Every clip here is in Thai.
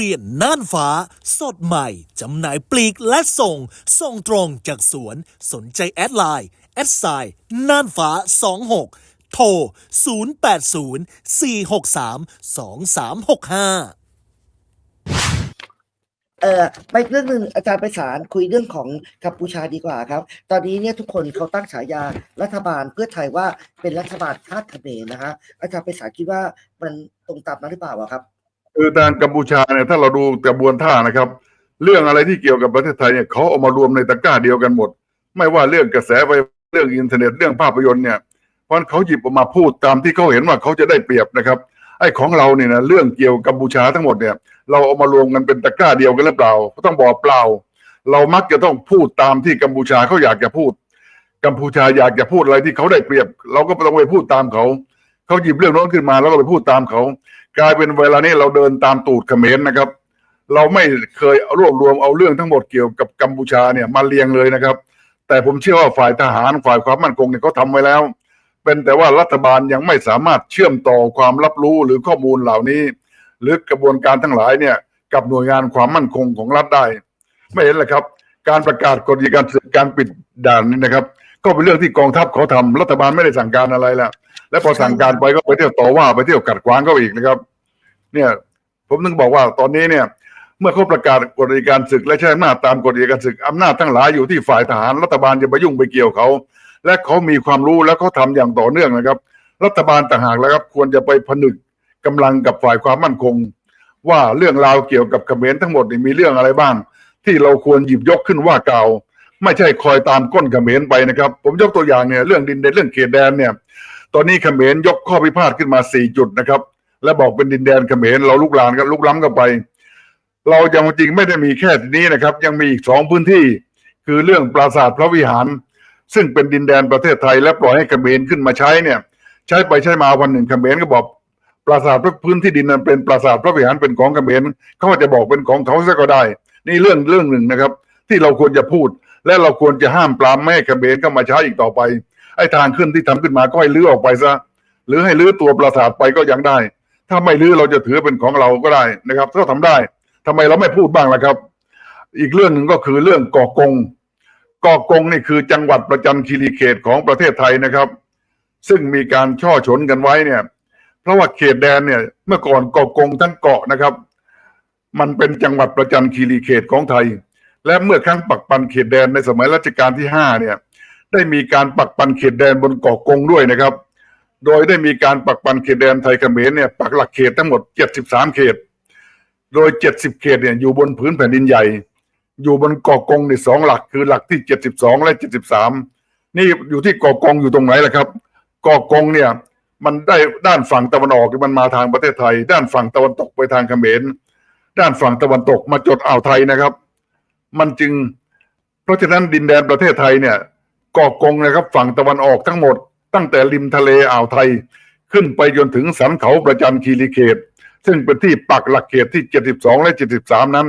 เรียนน่านฟ้า สดใหม่ จำหน่ายปลีกและส่ง ส่งตรงจากสวน สนใจแอดไลน์ แอดไซน์น่านฟ้า 26 โทร 080 463 2365เออไปเรื่องหนึ่งอาจารย์ไปสารคุยเรื่องของกัมพูชาดีกว่าครับ ตอนนี้เนี่ยทุกคนเขาตั้งฉายารัฐบาลเพื่อไทยว่าเป็นรัฐบาลชาติเขมรนะฮะอาจารย์ไปสารคิดว่ามันตรงตามนั้นหรือเปล่าครับ คือทางกัมพูชาเนี่ยถ้าเราดูกระบวนท่านะครับ เรื่องอะไรที่เกี่ยวกับประเทศไทยเนี่ยเขาเอามารวมในตะกร้าเดียวกันหมด ไม่ว่าเรื่องกระแสไฟเรื่องอินเทอร์เน็ตเรื่องภาพยนตร์เนี่ยเพราะเขาหยิบออกมาพูดตามที่เขาเห็นว่าเขาจะได้เปรียบนะครับไอ้ของเราเนี่ยนะเรื่องเกี่ยวกับกัมพูชาทั้งหมดเนี่ย เราเอามารวมกันเป็นตะกร้าเดียวกันหรือเปล่าก็ต้องบอกเปล่า เรามักจะต้องพูดตามที่กัมพูชาเขาอยากจะพูด กัมพูชาอยากจะพูดอะไรที่เขาได้เปรียบ เราก็ต้องไปพูดตามเขา เขาหยิบเรื่องโน้นขึ้นมาแล้วก็ไปพูดตามเขา กลายเป็นเวลานี้เราเดินตามตูดเขมรนะครับ เราไม่เคยรวบรวมเอาเรื่องทั้งหมดเกี่ยวกับกัมพูชาเนี่ยมาเรียงเลยนะครับ แต่ผมเชื่อว่าฝ่ายทหารฝ่ายความมั่นคงเนี่ยเขาทำไว้แล้ว เป็นแต่ว่ารัฐบาลยังไม่สามารถเชื่อมต่อความรับรู้หรือข้อมูลเหล่านี้ หรือกระบวนการทั้งหลายเนี่ยกับหน่วยงานความมั่นคงของรัฐได้ ไม่เห็นเลยครับ การประกาศกฎการศึกการปิดด่านนี่นะครับ ก็เป็นเรื่องที่กองทัพเขาทำรัฐบาลไม่ได้สั่งการอะไรแล้วและพอสั่งการไปก็ไปเที่ยวต่อว่าไปเที่ยวกัดขวางเขาอีกนะครับ เนี่ย ผมถึงบอกว่าตอนนี้เนี่ย เมื่อเขาประกาศกฎอัยการศึกและใช้อำนาจตามกฎอัยการศึกอำนาจทั้งหลายอยู่ที่ฝ่ายทหารรัฐบาลจะไปยุ่งไปเกี่ยวเขา และเขามีความรู้และเขาทำอย่างต่อเนื่องนะครับ รัฐบาลต่างหากแล้วครับ ควรจะไปผนึกกำลังกับฝ่ายความมั่นคง ว่าเรื่องราวเกี่ยวกับเขมรทั้งหมดนี่มีเรื่องอะไรบ้าง ที่เราควรหยิบยกขึ้นว่ากล่าว ไม่ใช่คอยตามก้นเขมรไปนะครับ ผมยกตัวอย่างเนี่ยเรื่องดินแดนเรื่องเขตแดนเนี่ย ตอนนี้เขมรยกข้อพิพาทขึ้นมาสี่จุดนะครับ และบอกเป็นดินแดนเขมรเราลุกลานกันลุกล้ำกันไป เรายังจริงไม่ได้มีแค่นี้นะครับ ยังมีอีกสองพื้นที่ คือเรื่องปราสาทพระวิหาร ซึ่งเป็นดินแดนประเทศไทย และปล่อยให้เขมรขึ้นมาใช้เนี่ย ใช้ไปใช้มาวันหนึ่งเขมรก็บอกปราสาทพื้นที่ดินนั้นเป็นปราสาทพระวิหารเป็นของเขมรเขาจะบอกเป็นของเขาซะก็ได้ นี่เรื่องเรื่องหนึ่งนะครับ ที่เราควรจะพูด และเราควรจะห้ามปรามไม่ให้เขมรเข้ามาใช้อีกต่อไปไอ้ทางขึ้นที่ทำขึ้นมาก็ให้ลื้อออกไปซะหรือให้ลื้อตัวปราสาทไปก็ยังได้ ถ้าไม่ลื้อเราจะถือเป็นของเราก็ได้นะครับก็ทำได้ทำไมเราไม่พูดบ้างล่ะครับ อีกเรื่องหนึ่งก็คือเรื่องเกาะกงเกาะกงนี่คือจังหวัดประจันคีรีเขตของประเทศไทยนะครับ ซึ่งมีการช่อฉนกันไว้เนี่ยเพราะว่าเขตแดนเนี่ยเมื่อก่อนเกาะกงทั้งเกาะนะครับ มันเป็นจังหวัดประจันคีรีเขตของไทย และเมื่อครั้งปักปันเขตแดนในสมัยรัชกาลที่ห้าเนี่ย ได้มีการปักปันเขตแดนบนเกาะกงด้วยนะครับ โดยได้มีการปักปันเขตแดนไทยเขมรเนี่ยปักหลักเขตทั้งหมด 73 เขต โดย 70 เขตเนี่ยอยู่บนพื้นแผ่นดินใหญ่ อยู่บนเกาะกงในสองหลักคือหลักที่ 72 และ 73 นี่อยู่ที่เกาะกงอยู่ตรงไหนล่ะครับเกาะกงเนี่ยมันได้ด้านฝั่งตะวันออกมันมาทางประเทศไทย ด้านฝั่งตะวันตกไปทางเขมร ด้านฝั่งตะวันตกมาจดอ่าวไทยนะครับ มันจึง เพราะฉะนั้นดินแดนประเทศไทยเนี่ยเกาะกงนะครับฝั่งตะวันออกทั้งหมด ตั้งแต่ริมทะเลอ่าวไทย ขึ้นไปจนถึงสันเขาประจันคีรีเขต ซึ่งเป็นที่ปักหลักเขตที่ 72 และ 73 นั้น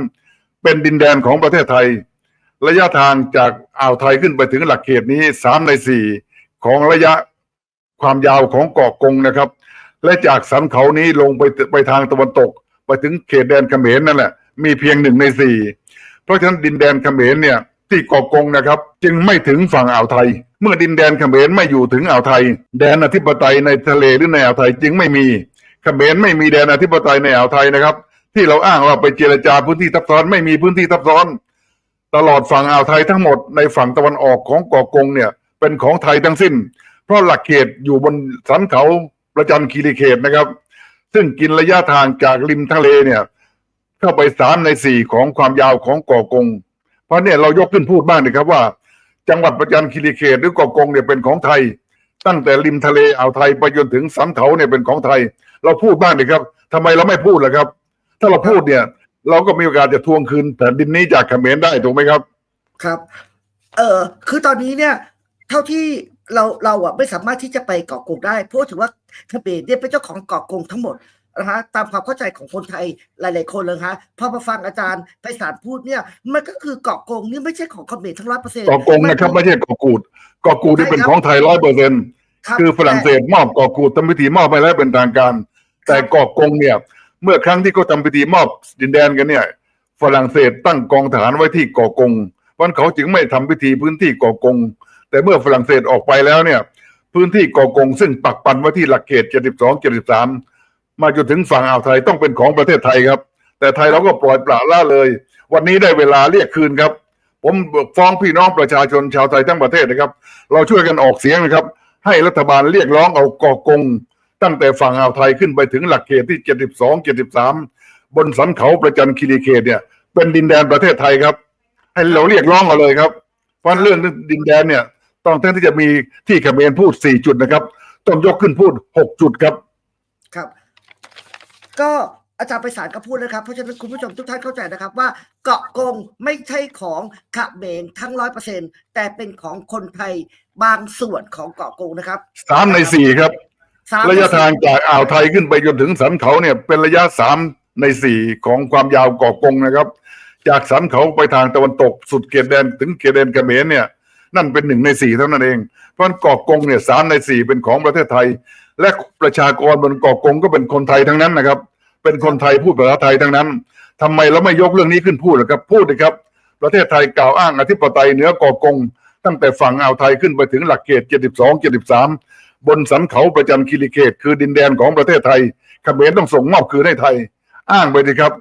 เป็นดินแดนของประเทศไทย ระยะทางจากอ่าวไทยขึ้นไปถึงหลักเขตนี้ 3 ใน 4 ของระยะความยาวของเกาะกงนะครับ และจากสันเขานี้ลงไปไปทางตะวันตก ไปถึงเขตแดนเขมรนั่นแหละมีเพียงหนึ่งในสี่ เพราะฉะนั้นดินแดนเขมรเนี่ยที่เกาะกงนะครับ จึงไม่ถึงฝั่งอ่าวไทย เมื่อดินแดนเขมรไม่อยู่ถึงอ่าวไทย แดนอธิปไตยในทะเลหรือในอ่าวไทยจึงไม่มีเขมรไม่มีแดนอธิปไตยในอ่าวไทยนะครับ ที่เราอ้างว่าไปเจรจาพื้นที่ทับซ้อนไม่มีพื้นที่ทับซ้อน ตลอดฝั่งอ่าวไทยทั้งหมดในฝั่งตะวันออกของเกาะกงเนี่ยเป็นของไทยทั้งสิ้น เพราะหลักเขตอยู่บนสันเขาประจันคีรีเขตนะครับ ซึ่งกินระยะทางจากริมทะเลเนี่ย เข้าไปสามในสี่ของความยาวของเกาะกง เพราะเนี่ยเรายกขึ้นพูดบ้างนะครับว่า จังหวัดประจันคีรีเขตหรือเกาะกงเนี่ยเป็นของไทย ตั้งแต่ริมทะเลอ่าวไทยไปจนถึงสันเขาเนี่ยเป็นของไทย เราพูดบ้างเลยครับทำไมเราไม่พูดล่ะครับ ถ้าเราพูดเนี่ย เราก็มีโอกาสจะทวงคืนแผ่นดินนี้จากเขมรได้ถูกไหมครับ ครับ เออคือตอนนี้เนี่ย เท่าที่เราเราอะไม่สามารถที่จะไปเกาะกงได้ เพราะถือว่าเขมรเนี่ยเป็นเจ้าของเกาะกงทั้งหมด นะฮะตามความเข้าใจของคนไทยหลาย ๆ คนเลยฮะพอมาฟังอาจารย์ไพศาลพูดเนี่ย มันก็คือเกาะกงนี่ไม่ใช่ของเขมรทั้งร้อยเปอร์เซ็นต์เกาะกงนะครับไม่ใช่เกาะกูดเกาะกูดที่เป็นของไทยร้อยเปอร์เซ็นต์คือฝรั่งเศสมอบเกาะกูดทำพิธีมอบไปแล้วเป็นทางการ แต่เกาะกงเนี่ย เมื่อครั้งที่เขาทำพิธีมอบดินแดนกันเนี่ย ฝรั่งเศสตั้งกองทหารไว้ที่เกาะกงเพราะฉะนั้นเขาจึงไม่ทำพิธีพื้นที่เกาะกง แต่เมื่อฝรั่งเศสออกไปแล้วเนี่ย พื้นที่เกาะกงซึ่งปักปันไว้ที่หลักเขต 72 73 มาจนถึงฝั่งอ่าวไทยต้องเป็นของประเทศไทยครับ แต่ไทยเราก็ปล่อยปละละเลย วันนี้ได้เวลาเรียกคืนครับ ผมฟ้องพี่น้องประชาชนชาวไทยทั้งประเทศนะครับ เราช่วยกันออกเสียงนะครับ ให้รัฐบาลเรียกร้องเอากาะกง ตั้งแต่ฝั่งอ่าวไทยขึ้นไปถึงหลักเขตที่ 72 73 บนสันเขาประจันคีรีเขตเนี่ย เป็นดินแดนประเทศไทยครับ ให้เราเรียกร้องเอาเลยครับเพราะเรื่องดินแดนเนี่ยต้องแทนที่จะมีที่เขมรพูด 4 จุดนะครับ ต้องยกขึ้นพูด 6 จุดครับ ครับ ก็อาจารย์ไปสารก็พูดนะครับ เพราะฉะนั้นคุณผู้ชมทุกท่านเข้าใจนะครับว่าเกาะกงไม่ใช่ของขะเขมรทั้งร้อยเปอร์เซ็นแต่เป็นของคนไทยบางส่วนของเกาะกงนะครับ3ใน4ครับสมระยะทางจากอ่าวไทยขึ้นไปจนถึงสันเขาเนี่ยเป็นระยะ3ใน4ของความยาวเกาะกงนะครับ จากสันเขาไปทางตะวันตกสุดเขตแดนถึงเขตแดนเขมรเนี่ยนั่นเป็นหนึ่งในสี่เท่านั้นเอง เพราะฉะนั้นเกาะกงเนี่ยสามในสี่เป็นของประเทศไทย และประชากรบนเกาะกงก็เป็นคนไทยทั้งนั้นนะครับ เป็นคนไทยพูดภาษาไทยทั้งนั้นทำไมเราไม่ยกเรื่องนี้ขึ้นพูดล่ะครับ พูดเลยครับ ประเทศไทยกล่าวอ้างอธิปไตยเหนือเกาะกง ตั้งแต่ฝั่งอ่าวไทยขึ้นไปถึงหลักเขต 72 73 บนสันเขาประจันคีรีเขต คือดินแดนของประเทศไทยเขมรต้องส่งมอบคืนให้ไทย อ้างไปสิครับ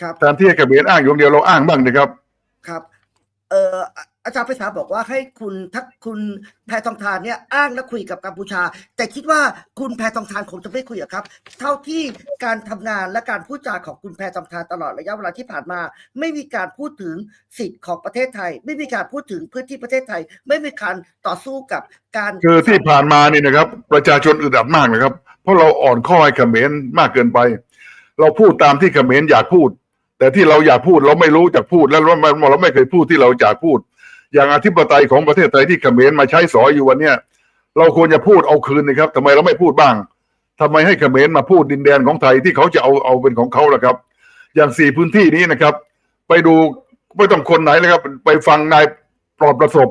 ครับแทนที่ให้เขมรอ้างอย่างเดียวเราอ้างบ้างนะครับ ครับ เอ่อ อาจารย์ไปสาบอกว่าให้คุณทักคุณแพทองทานเนี่ยอ้างและคุยกับกัมพูชา แต่คิดว่าคุณแพทองทานคงจะไม่คุยครับ เท่าที่การทำงานและการพูดจาของคุณแพทองทานตลอดระยะเวลาที่ผ่านมา ไม่มีการพูดถึงสิทธิ์ของประเทศไทย ไม่มีการพูดถึงพื้นที่ประเทศไทย ไม่มีการต่อสู้กับการคือที่ผ่านมานี่นะครับ ประชาชนอึดอัดมากนะครับ เพราะเราอ่อนข้อให้เขมรมากเกินไป เราพูดตามที่เขมรอยากพูดแต่ที่เราอยากพูดเราไม่รู้จักพูด แล้วเราไม่เราไม่เคยพูดที่เราอยากพูด อย่างอธิปไตยของประเทศไทยที่เขมรมาใช้สอยอยู่วันเนี้ยเราควรจะพูดเอาคืนนะครับทำไมเราไม่พูดบ้างทำไมให้เขมรมาพูดดินแดนของไทยที่เขาจะเอาเอาเป็นของเขาล่ะครับ อย่างสี่พื้นที่นี้นะครับ ไปดูไม่ต้องคนไหนเลยครับ ไปฟังนายปลอดประสบ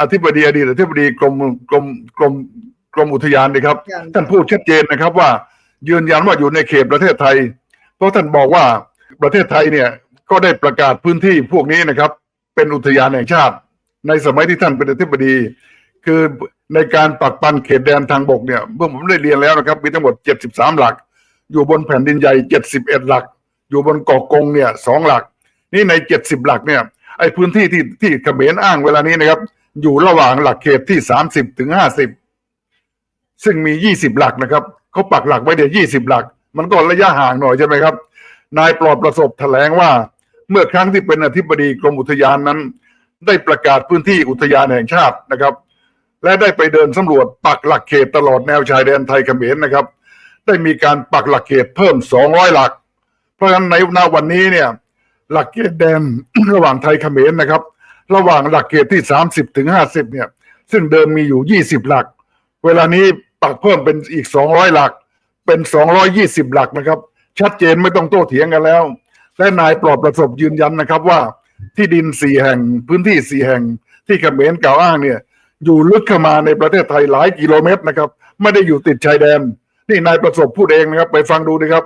อธิบดีอดีตอธิบดีกรมกรมกรมกรมอุทยานนะครับอย่างท่านพูดชัดเจนนะครับว่า ยืนยันว่าอยู่ในเขตประเทศไทย เพราะท่านบอกว่าประเทศไทยเนี่ยก็ได้ประกาศพื้นที่พวกนี้นะครับ เป็นอุทยานแห่งชาติ ในสมัยที่ท่านเป็นอธิบดี คือในการปักปันเขตแดนทางบกเนี่ยเมื่อผมได้เรียนแล้วนะครับ มีทั้งหมด 73 หลัก อยู่บนแผ่นดินใหญ่ 71 หลัก อยู่บนเกาะกงเนี่ยสองหลัก นี่ใน 70 หลักเนี่ยไอ้พื้นที่ที่ที่เขมรอ้างเวลานี้นะครับ อยู่ระหว่างหลักเขตที่ 30ถึง50 ซึ่งมี 20 หลักนะครับเขาปักหลักไว้เดี๋ยว20 หลัก มันก็ระยะห่างหน่อยใช่ไหมครับนายปลอดประสบแถลงว่า เมื่อครั้งที่เป็นอธิบดีกรมอุทยานนั้น ได้ประกาศพื้นที่อุทยานแห่งชาตินะครับ และได้ไปเดินสำรวจปักหลักเขตตลอดแนวชายแดนไทยเขมรนะครับ ได้มีการปักหลักเขตเพิ่ม 200 หลัก เพราะฉะนั้นในณวันนี้เนี่ยหลักเขตแดนระหว่างไทยเขมรนะครับ ระหว่างหลักเขตที่ 30ถึง50เนี่ยซึ่งเดิมมีอยู่ 20 หลัก เวลานี้ปักเพิ่มเป็นอีก 200 หลัก เป็น 220 หลักนะครับ ชัดเจนไม่ต้องโต้เถียงกันแล้ว และนายปลอดประสบยืนยันนะครับว่าที่ดินสี่แห่งพื้นที่สี่แห่ง ที่เขมรกล่าวอ้างเนี่ย อยู่ลึกเข้ามาในประเทศไทยหลายกิโลเมตรนะครับ ไม่ได้อยู่ติดชายแดน นี่นายประสบพูดเองนะครับ ไปฟังดูนะครับ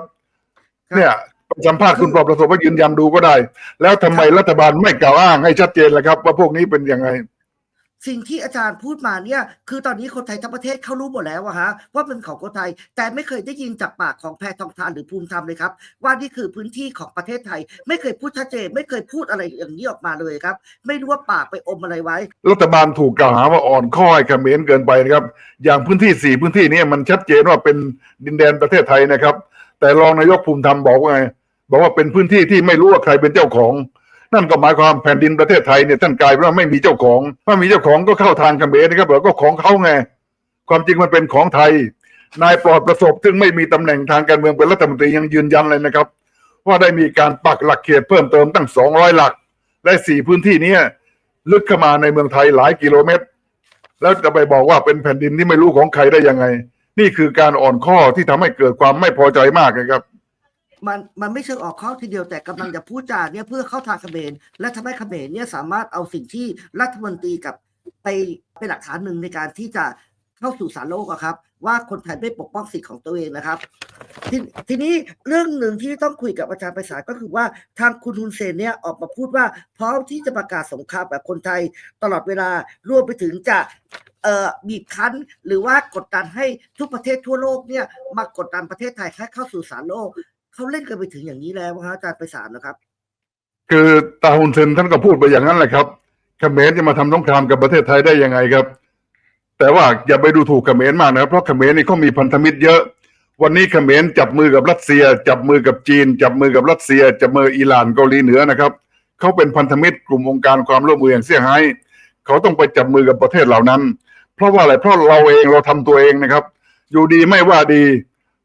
เนี่ยไปสัมภาษณ์คุณปลอดประสบว่ายืนยันดูก็ได้ แล้วทำไมรัฐบาลไม่กล่าวอ้างให้ชัดเจนล่ะครับ ว่าพวกนี้เป็นยังไง สิ่งที่อาจารย์พูดมาเนี่ยคือตอนนี้คนไทยทั้งประเทศเขารู้หมดแล้วอะฮะว่าเป็นของคนไทย แต่ไม่เคยได้ยินจากปากของแพทองทานหรือภูมิธรรมเลยครับ ว่านี่คือพื้นที่ของประเทศไทย ไม่เคยพูดชัดเจนไม่เคยพูดอะไรอย่างนี้ออกมาเลยครับ ไม่รู้ว่าปากไปอมอะไรไว้ รัฐบาลถูกกล่าวหาว่าอ่อนข้อให้เขมรเกินไปนะครับ อย่างพื้นที่สี่พื้นที่นี้มันชัดเจนว่าเป็นดินแดนประเทศไทยนะครับ แต่รองนายกภูมิธรรมบอกว่าไงบอกว่าเป็นพื้นที่ที่ไม่รู้ว่าใครเป็นเจ้าของ นั่นก็หมายความแผ่นดินประเทศไทยเนี่ยท่านกลายเป็นว่าไม่มีเจ้าของถ้ามีเจ้าของก็เข้าทางเขมรนะครับบอกก็ของเขาไงความจริงมันเป็นของไทย นายปลอดประสบ ซึ่งไม่มีตำแหน่งทางการเมืองเป็นรัฐมนตรียังยืนยันเลยนะครับ ว่าได้มีการปักหลักเขตเพิ่มเติมตั้ง200หลัก และสี่พื้นที่เนี้ลึกเข้ามาในเมืองไทยหลายกิโลเมตร แล้วจะไปบอกว่าเป็นแผ่นดินที่ไม่รู้ของใครได้ยังไง นี่คือการอ่อนข้อที่ทำให้เกิดความไม่พอใจมากนะครับ มันมันไม่เชิงออกข้อทีเดียวแต่กำลังจะพูดจาเนี่ยเพื่อเข้าทางเขมรและทำให้เขมรเนี่ยสามารถเอาสิ่งที่รัฐมนตรีกับไปเป็นหลักฐานหนึ่งในการที่จะเข้าสู่ศาลโลกครับ ว่าคนไทยไม่ปกป้องสิทธิของตัวเองนะครับททีนี้เรื่องหนึ่งที่ต้องคุยกับอาจารย์ไพศาลก็คือว่าทางคุณฮุนเซนเนี่ยออกมาพูดว่าพร้อมที่จะประกาศสงครามแบบคนไทยตลอดเวลารวมไปถึงจะเบีบคั้นหรือว่ากดดันให้ทุกประเทศทั่วโลกเนี่ยมากดดันประเทศไทยให้เข้าสู่ศาลโลก เขาเล่นกันไปถึงอย่างนี้แล้วครับอาจารย์ไพศาลนะครับ คือตาฮุนเซนท่านก็พูดไปอย่างนั้นแหละครับเขมรจะมาทำสงครามกับประเทศไทยได้ยังไงครับ แต่ว่าอย่าไปดูถูกเขมรมากนะครับเพราะเขมรนี่เขามีพันธมิตรเยอะ วันนี้เขมรจับมือกับรัสเซีย จับมือกับจีน จับมือกับรัสเซีย จับมืออิหร่านเกาหลีเหนือนะครับเขาเป็นพันธมิตรกลุ่มองค์การความร่วมมืออย่างเซี่ยงไฮ้เขาต้องไปจับมือกับประเทศเหล่านั้น เพราะว่าอะไรเพราะเราเองเราทำตัวเองนะครับ อยู่ดีไม่ว่าดี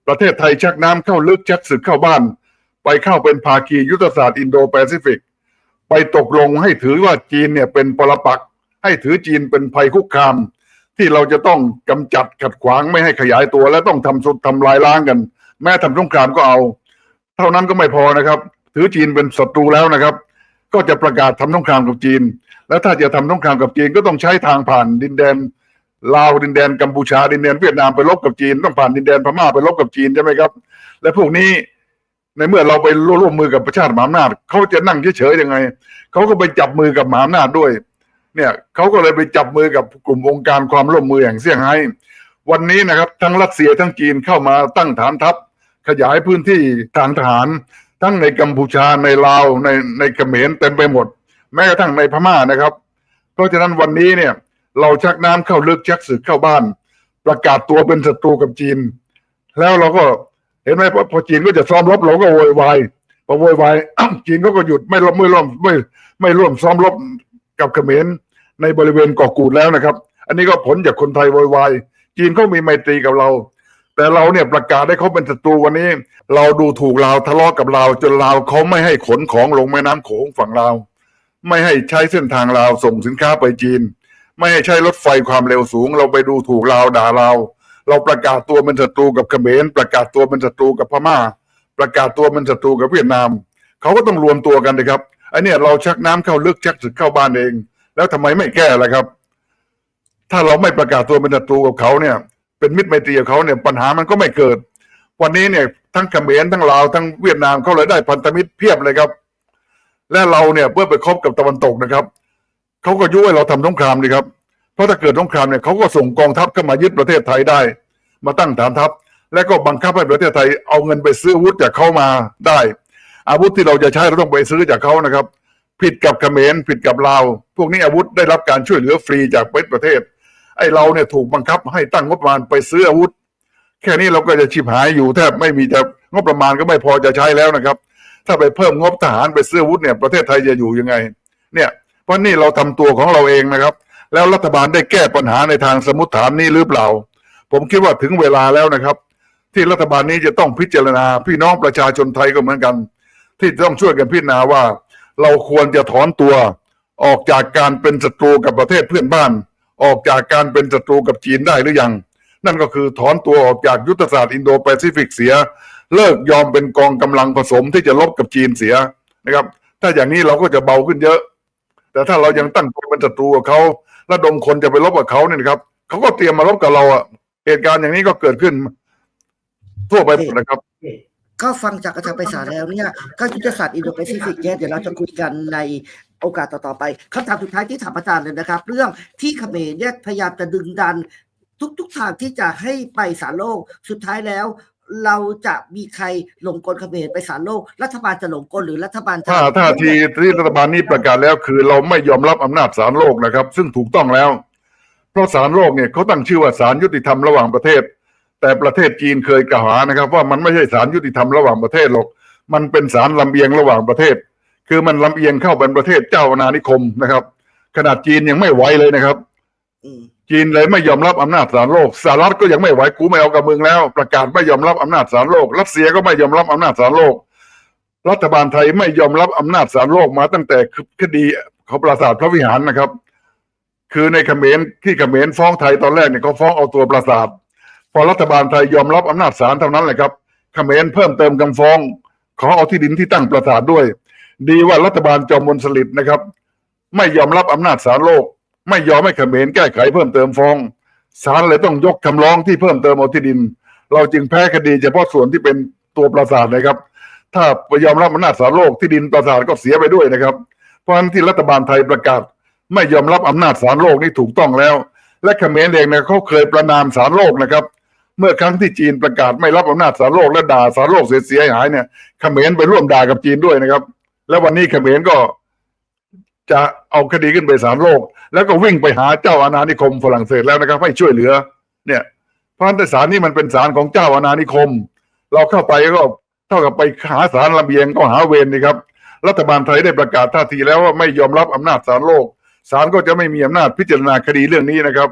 ประเทศไทยชักน้ำเข้าลึกชักศึกเข้าบ้าน ไปเข้าเป็นภาคียุทธศาสตร์อินโดแปซิฟิก ไปตกลงให้ถือว่าจีนเนี่ยเป็นปรปักษ์ให้ถือจีนเป็นภัยคุกคาม ที่เราจะต้องกำจัดขัดขวางไม่ให้ขยายตัว และต้องทำสุดทำลายล้างกัน แม้ทำสงครามก็เอา เท่านั้นก็ไม่พอนะครับ ถือจีนเป็นศัตรูแล้วนะครับ ก็จะประกาศทำสงครามกับจีน แล้วถ้าจะทำสงครามกับจีนก็ต้องใช้ทางผ่านดินแดน ลาวดินแดนกัมพูชาดินแดนเวียดนามไปลบกับจีนต้องผ่านดินแดนพม่าไปลบกับจีนใช่ไหมครับ และพวกนี้ในเมื่อเราไปร่วมมือกับประชาติมหาอำนาจเขาจะนั่งเฉยๆยังไงเขาก็ไปจับมือกับมหาอำนาจด้วย เนี่ยเขาก็เลยไปจับมือกับกลุ่มองค์การความร่วมมือแห่งเซี่ยงไฮ้วันนี้นะครับทั้งรัสเซียทั้งจีนเข้ามาตั้งฐานทัพ ขยายพื้นที่ทางทหาร ทั้งในกัมพูชาในลาวในในเขมรเต็มไปหมด แม้กระทั่งในพม่านะครับ เพราะฉะนั้นวันนี้เนี่ย เราชักน้ำเข้าลึกชักศึกเข้าบ้าน ประกาศตัวเป็นศัตรูกับจีน แล้วเราก็เห็นไหมพอพอจีนก็จะซ้อมรบเราก็โวยวายพอโวยวายจีนเขาก็หยุดไม่ร่วมไม่ร่วมไม่ไม่ร่วมซ้อมรบกับเขมรในบริเวณเกาะกูดแล้วนะครับ อันนี้ก็ผลจากคนไทยโวยวายจีนเขามีไมตรีกับเรา แต่เราเนี่ยประกาศให้เขาเป็นศัตรูวันนี้ เราดูถูกลาวทะเลาะกับลาวจนลาวเขาไม่ให้ขนของลงแม่น้ำโขงฝั่งลาวไม่ให้ใช้เส้นทางลาวส่งสินค้าไปจีน ไม่ใช้รถไฟความเร็วสูง เราไปดูถูกลาวด่าลาเราประกาศตัวเป็นศัตรูกับเขมรประกาศตัวเป็นศัตรูกับพม่า ประกาศตัวเป็นศัตรูกับเวียดนาม เขาก็ต้องรวมตัวกันนะครับอันเนี้ยเราชักน้ำเข้าลึกชักศึกเข้าบ้านเอง แล้วทำไมไม่แก้ล่ะครับ ถ้าเราไม่ประกาศตัวเป็นศัตรูกับเขาเนี่ย เป็นมิตรไมตรีกับเขาเนี่ยปัญหามันก็ไม่เกิด วันนี้เนี่ยทั้งเขมรทั้งลาวทั้งเวียดนามเขาเลยได้พันธมิตรเพียบเลยครับ และเราเนี่ยเพื่อไปคบกับตะวันตกนะครับ เขาก็ยุให้เราทำสงครามดีครับ เพราะถ้าเกิดสงครามเนี่ยเขาก็ส่งกองทัพเข้ามายึดประเทศไทยได้ มาตั้งฐานทัพ และก็บังคับให้ประเทศไทยเอาเงินไปซื้ออาวุธจากเขามาได้ อาวุธที่เราจะใช้เราต้องไปซื้อจากเขานะครับ ผิดกับเขมรผิดกับลาว พวกนี้อาวุธได้รับการช่วยเหลือฟรีจากประเทศ ไอ้เราเนี่ยถูกบังคับให้ตั้งงบประมาณไปซื้ออาวุธ แค่นี้เราก็จะชิบหายอยู่แทบไม่มีจะงบประมาณก็ไม่พอจะใช้แล้วนะครับ ถ้าไปเพิ่มงบทหารไปซื้ออาวุธเนี่ยประเทศไทยจะอยู่ยังไง เนี่ย เพราะนี่เราทำตัวของเราเองนะครับ แล้วรัฐบาลได้แก้ปัญหาในทางสมมติฐานนี้หรือเปล่า ผมคิดว่าถึงเวลาแล้วนะครับ ที่รัฐบาลนี้จะต้องพิจารณาพี่น้องประชาชนไทยก็เหมือนกัน ที่ต้องช่วยกันพิจารณาว่า เราควรจะถอนตัวออกจากการเป็นศัตรูกับประเทศเพื่อนบ้าน ออกจากการเป็นศัตรูกับจีนได้หรือยัง นั่นก็คือถอนตัวออกจากยุทธศาสตร์อินโดแปซิฟิกเสีย เลิกยอมเป็นกองกำลังผสมที่จะลบกับจีนเสียนะครับ ถ้าอย่างนี้เราก็จะเบาขึ้นเยอะ แต่ถ้าเรายังตั้งตัวเป็นศัตรูกับเขาระดมคนจะไปลบกับเขาเนี่ยนะครับเขาก็เตรียมมาลบกับเราอะเหตุการณ์อย่างนี้ก็เกิดขึ้น ทั่วไปหมดนะครับก็ฟังจากอาจารย์ไพศาลแล้วเนี่ยก็ยุทธศาสตร์อินโดแปซิฟิกเนี่ยเดี๋ยวเราจะคุยกันในโอกาสต่อๆไปคำถามสุดท้ายที่ถามอาจารย์เลยนะครับ เรื่องที่เขมรเนี่ยพยายามจะดึงดันทุกๆทางที่จะให้ไปสารโลกสุดท้ายแล้ว เราจะมีใครหลงกลเขมรไปสารโลก รัฐบาลจะหลงกลหรือรัฐบาลจะถ้าถ้าทีที่รัฐบาลนี้ประกาศแล้วคือเราไม่ยอมรับอำนาจศาลโลกนะครับ ซึ่งถูกต้องแล้ว เพราะศาลโลกเนี่ยเขาตั้งชื่อว่าศาลยุติธรรมระหว่างประเทศ แต่ประเทศจีนเคยกล่าวหานะครับ ว่ามันไม่ใช่ศาลยุติธรรมระหว่างประเทศหรอก มันเป็นศาลลำเอียงระหว่างประเทศ คือมันลำเอียงเข้าเป็นประเทศเจ้าอาณานิคมนะครับ ขนาดจีนยังไม่ไหวเลยนะครับ อืม จีนเลยไม่ยอมรับอำนาจศาลโลกสหรัฐก็ยังไม่ไหวกูไม่เอากับมึงแล้ว ประกาศไม่ยอมรับอำนาจศาลโลก รัสเซียก็ไม่ยอมรับอำนาจศาลโลก รัฐบาลไทยไม่ยอมรับอำนาจศาลโลกมาตั้งแต่คดีของปราสาทพระวิหารนะครับ คือในเขมรที่เขมรฟ้องไทยตอนแรกเนี่ยเขาฟ้องเอาตัวปราสาทพอรัฐบาลไทยยอมรับอำนาจศาลเท่านั้นแหละครับเขมรเพิ่มเติมคำฟ้อง ขอเอาที่ดินที่ตั้งปราสาทด้วย ดีว่ารัฐบาลจอมมนสลิดนะครับ ไม่ยอมรับอำนาจศาลโลก ไม่ยอมให้เขมรแก้ไขเพิ่มเติมฟ้องศาลเลยต้องยกคำร้องที่เพิ่มเติมเอาที่ดิน เราจึงแพ้คดีเฉพาะส่วนที่เป็นตัวปราสาทนะครับ ถ้าไปยอมรับอำนาจศาลโลกที่ดินปราสาทก็เสียไปด้วยนะครับ เพราะฉะนั้นที่รัฐบาลไทยประกาศ ไม่ยอมรับอำนาจศาลโลกนี่ถูกต้องแล้ว และเขมรเองเนี่ยเขาเคยประนามศาลโลกนะครับ เมื่อครั้งที่จีนประกาศไม่รับอำนาจศาลโลกและด่าศาลโลกเสียเสียหายเนี่ยเขมรไปร่วมด่ากับจีนด้วยนะครับ แล้ววันนี้เขมรก็จะเอาคดีขึ้นไปศาลโลก แล้วก็วิ่งไปหาเจ้าอาณานิคมฝรั่งเศสแล้วนะครับให้ช่วยเหลือ เนี่ยเพราะฉะนั้นแต่ศาลนี่มันเป็นศาลของเจ้าอาณานิคม เราเข้าไปก็เท่ากับไปหาศาลลำเอียงก็หาเวรนี่ครับ รัฐบาลไทยได้ประกาศท่าทีแล้วว่าไม่ยอมรับอำนาจศาลโลกศาลก็จะไม่มีอำนาจพิจารณาคดีเรื่องนี้นะครับ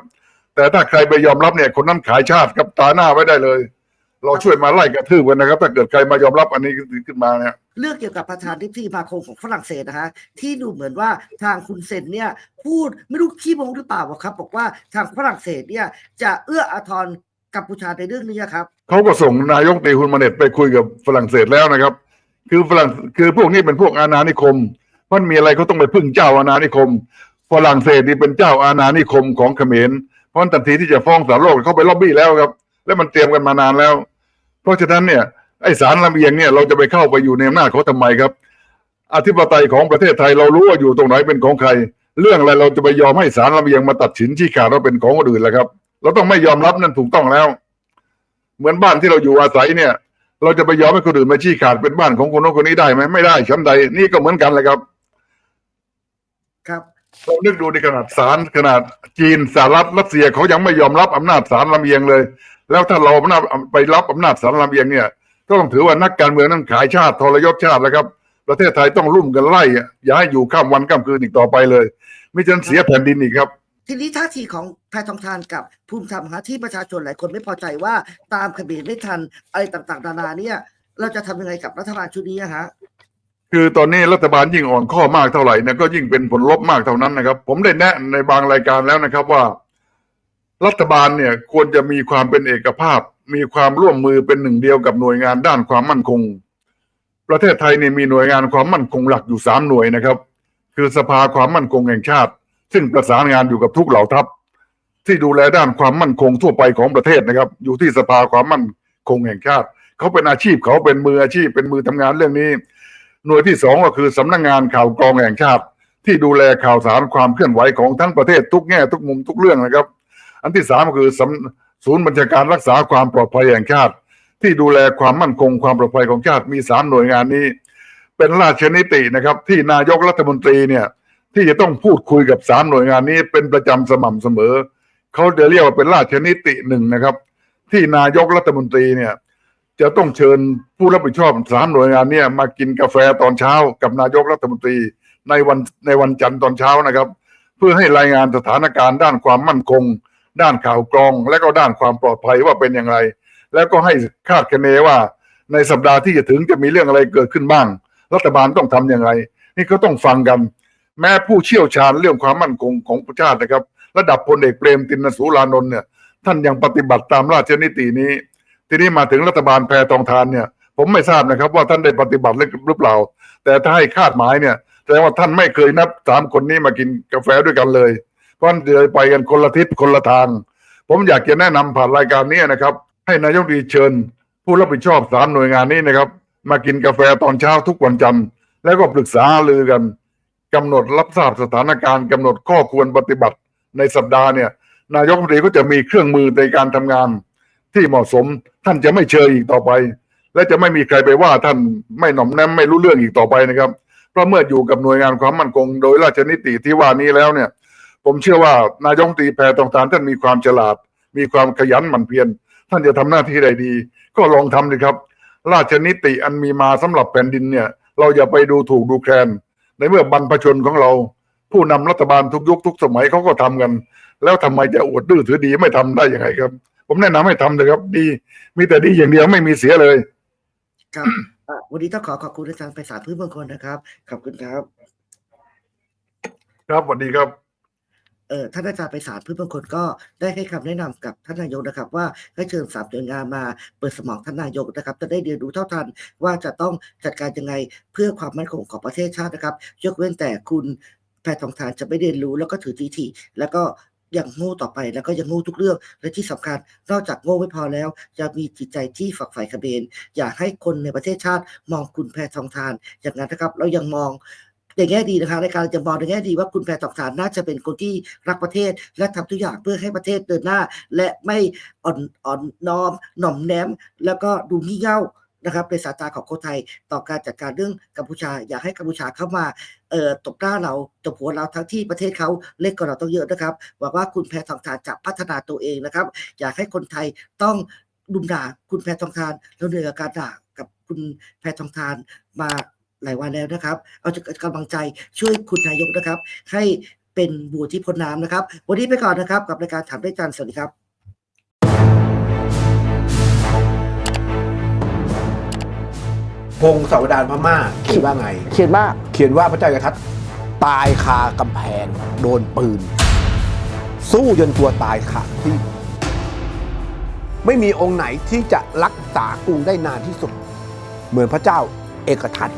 แต่ถ้าใครไปยอมรับเนี่ยคนนั้นขายชาติกับตาหน้าไว้ได้เลย เราช่วยมาไล่กระทืบกันนะครับ ถ้าเกิดใครมายอมรับอันนี้ขึ้นมาเนี่ยเรื่องเกี่ยวกับประธานทิบที่มาคมของฝรั่งเศสนะฮะที่ดูเหมือนว่าทางคุณเซนเนี่ยพูดไม่รู้ขี้โมงหรือเปล่าอะครับ บอกว่าทางฝรั่งเศสเนี่ยจะเอื้ออาทรกัมพูชาในเรื่องนี้ครับเขาก็ส่งนายกเตฮุนมาเน็ตไปคุยกับฝรั่งเศสแล้วนะครับ คือฝรั่งคือพวกนี้เป็นพวกอาณานิคม มันมีอะไรเขาต้องไปพึ่งเจ้าอาณานิคม ฝรั่งเศสนี่เป็นเจ้าอาณานิคมของเขมรเพราะฉะนั้นทันทีที่จะฟ้องศาลโลกเขาไปล็อบบี้แล้วครับ แล้วมันเตรียมกันมานานแล้ว เพราะฉะนั้นเนี่ยไอ้ศาลลำเอียงเนี่ยเราจะไปเข้าไปอยู่ในอำนาจเขาทำไมครับ อธิปไตยของประเทศไทยเรารู้ว่าอยู่ตรงไหนเป็นของใคร เรื่องอะไรเราจะไปยอมให้ศาลลำเอียงมาตัดสินชี้ขาดว่าเป็นของคนอื่นแล้วครับ เราต้องไม่ยอมรับนั่นถูกต้องแล้ว เหมือนบ้านที่เราอยู่อาศัยเนี่ย เราจะไปยอมให้คนอื่นมาชี้ขาดเป็นบ้านของคนโน้นคนนี้ได้ไหมไม่ได้ชั้นใดนี่ก็เหมือนกันเลยครับ ครับเรานึกดูในขนาดศาลขนาดจีนสหรัฐรัสเซียเขายังไม่ยอมรับอำนาจศาลลำเอียงเลย แล้วถ้าเราอำนาจไปรับอำนาจศาลลำเอียงเนี่ยก็ต้องถือว่านักการเมืองนั้นขายชาติทรยศชาติแล้วครับ ประเทศไทยต้องรุ่มกันไล่อะอย่าให้อยู่ข้ามวันข้ามคืนอีกต่อไปเลย ไม่ฉะนั้นเสียแผ่นดินอีกครับ ทีนี้ท่าทีของแพทองทานกับภูมิธรรมฮะที่ประชาชนหลายคนไม่พอใจว่าตามเขมรไม่ทันอะไรต่างๆนานาเนี่ยเราจะทำยังไงกับรัฐบาลชุดนี้อะฮะคือตอนนี้รัฐบาลยิ่งอ่อนข้อมากเท่าไหร่เนี่ยก็ยิ่งเป็นผลลบมากเท่านั้นนะครับ ผมได้แนะในบางรายการแล้วนะครับว่า รัฐบาลเนี่ยควรจะมีความเป็นเอกภาพ มีความร่วมมือเป็นหนึ่งเดียวกับหน่วยงานด้านความมั่นคง ประเทศไทยเนี่ยมีหน่วยงานความมั่นคงหลักอยู่สามหน่วยนะครับ คือสภาความมั่นคงแห่งชาติ ซึ่งประสานงานอยู่กับทุกเหล่าทัพ ที่ดูแลด้านความมั่นคงทั่วไปของประเทศนะครับ อยู่ที่สภาความมั่นคงแห่งชาติ เขาเป็นอาชีพเขาเป็นมืออาชีพเป็นมือทำงานเรื่องนี้ หน่วยที่สองก็คือสำนักงานข่าวกรองแห่งชาติ ที่ดูแลข่าวสารความเคลื่อนไหวของทั้งประเทศทุกแง่ทุกมุมทุกเรื่องนะครับ อันที่สามก็คือศูนย์บัญชาการรักษาความปลอดภัยแห่งชาติ ที่ดูแลความมั่นคงความปลอดภัยของชาติมีสามหน่วยงานนี้ เป็นราชนิตินะครับ ที่นายกรัฐมนตรีเนี่ยที่จะต้องพูดคุยกับสามหน่วยงานนี้เป็นประจำสม่ำเสมอ เขาจะเรียกว่าเป็นราชนิติหนึ่งนะครับ ที่นายกรัฐมนตรีเนี่ยจะต้องเชิญผู้รับผิดชอบสามหน่วยงานเนี่ยมากินกาแฟตอนเช้ากับนายกรัฐมนตรีในวันในวันจันทร์ตอนเช้านะครับ เพื่อให้รายงานสถานการณ์ด้านความมั่นคง ด้านข่าวกรอง และก็ด้านความปลอดภัยว่าเป็นอย่างไร แล้วก็ให้คาดคะเนว่าในสัปดาห์ที่จะถึงจะมีเรื่องอะไรเกิดขึ้นบ้าง รัฐบาลต้องทำอย่างไร นี่ก็ต้องฟังกัน แม้ผู้เชี่ยวชาญเรื่องความมั่นคงของประชาตินะครับ ระดับพลเอกเปรมตินสูรานนท์เนี่ยท่านยังปฏิบัติตามราชนิตินี้ ทีนี้มาถึงรัฐบาลแพรทองทานเนี่ยผมไม่ทราบนะครับว่าท่านได้ปฏิบัติหรือเปล่า แต่ถ้าให้คาดหมายเนี่ยแสดงว่าท่านไม่เคยนับสามคนนี้มากินกาแฟด้วยกันเลย เพราะเดินไปกันคนละทิศคนละทาง ผมอยากจะแนะนำผ่านรายการนี้นะครับ ให้นายกดีเชิญ ผู้รับผิดชอบสามหน่วยงานนี้นะครับ มากินกาแฟตอนเช้าทุกวันจันทร์แล้วก็ปรึกษาหารือกันกำหนดรับทราบสถานการณ์กำหนดข้อควรปฏิบัติในสัปดาห์เนี่ย นายกรัฐมนตรีก็จะมีเครื่องมือในการทำงาน ที่เหมาะสมท่านจะไม่เชยอีกต่อไป และจะไม่มีใครไปว่าท่านไม่หน่อมแนมไม่รู้เรื่องอีกต่อไปนะครับ เพราะเมื่ออยู่กับหน่วยงานความมั่นคง โดยราชนิติที่ว่านี้แล้วเนี่ย ผมเชื่อว่านายกรัฐมนตรีแพทองทานท่านมีความฉลาด มีความขยันหมั่นเพียรท่านจะทำหน้าที่ใดดี ก็ลองทำดีครับ ราชนิติอันมีมาสำหรับแผ่นดินเนี่ย เราอย่าไปดูถูกดูแคลนในเมื่อบรรพชนของเรา ผู้นำรัฐบาลทุกยุคทุกสมัยเขาก็ทำกัน แล้วทำไมจะอวดดื้อถือดีไม่ทำได้ยังไงครับ ผมแนะนำให้ทำเลยครับ ดี มีแต่ดีอย่างเดียวไม่มีเสียเลย ครับอะวันนี้ต้องขอขอบคุณอาจารย์ไพศาลพืชมงคลนะครับ ขอบคุณครับ ครับสวัสดีครับ เอ่อท่านอาจารย์ไปศาลพืชมงคลก็ได้ให้คำแนะนำกับท่านนายกนะครับ ว่าให้เชิญสามหน่วยงานมาเปิดสมองท่านนายกนะครับ จะได้เรียนรู้เท่าทันว่าจะต้องจัดการยังไงเพื่อความมั่นคงของประเทศชาตินะครับ ยกเว้นแต่คุณแพทองทานจะไม่เรียนรู้แล้วก็ถือทีทีแล้วก็ยังโง่ต่อไปแล้วก็ยังโง่ทุกเรื่องและที่สำคัญ นอกจากโง่ไม่พอแล้ว จะมีจิตใจที่ฝักใฝ่เขมรอยากให้คนในประเทศชาติมองคุณแพทองทาน อย่างนั้นนะครับ เรายังมอง ในแง่ดีนะคะในการจะมองในแง่ดีว่าคุณแพทองทานน่าจะเป็นคนที่รักประเทศ และทำทุกอย่างเพื่อให้ประเทศเดินหน้า และไม่อ่อนอ่อนน้อมหน่อมแนม แล้วก็ดูงี่เง่านะครับในสายตาของคนไทยต่อการจัดการเรื่องกัมพูชา อยากให้กัมพูชาเข้ามาเอ่อตบหน้าเราตบหัวเราทั้งที่ประเทศเขาเล็กกว่าเราต้องเยอะนะครับหวังว่าคุณแพทองทานจะพัฒนาตัวเองนะครับ อยากให้คนไทยต้องดุมด่าคุณแพทองทานแล้วเหนือการด่ากับคุณแพทองทานมา หลายวันแล้วนะครับ เอาจากกำลังใจช่วยคุณนายกนะครับ ให้เป็นบัวที่พ้นน้ำนะครับ วันนี้ไปก่อนนะครับ กับรายการถามได้จันทร์สวัสดีครับพงศาวดารพม่าเขียนว่าไง เขียนว่าเขียนว่าพระเจ้าอยู่ทัตตายคากำแพง โดนปืน สู้จนตัวตายขาดที่ ไม่มีองค์ไหนที่จะรักษากรุงได้นานที่สุด เหมือนพระเจ้าเอกทัต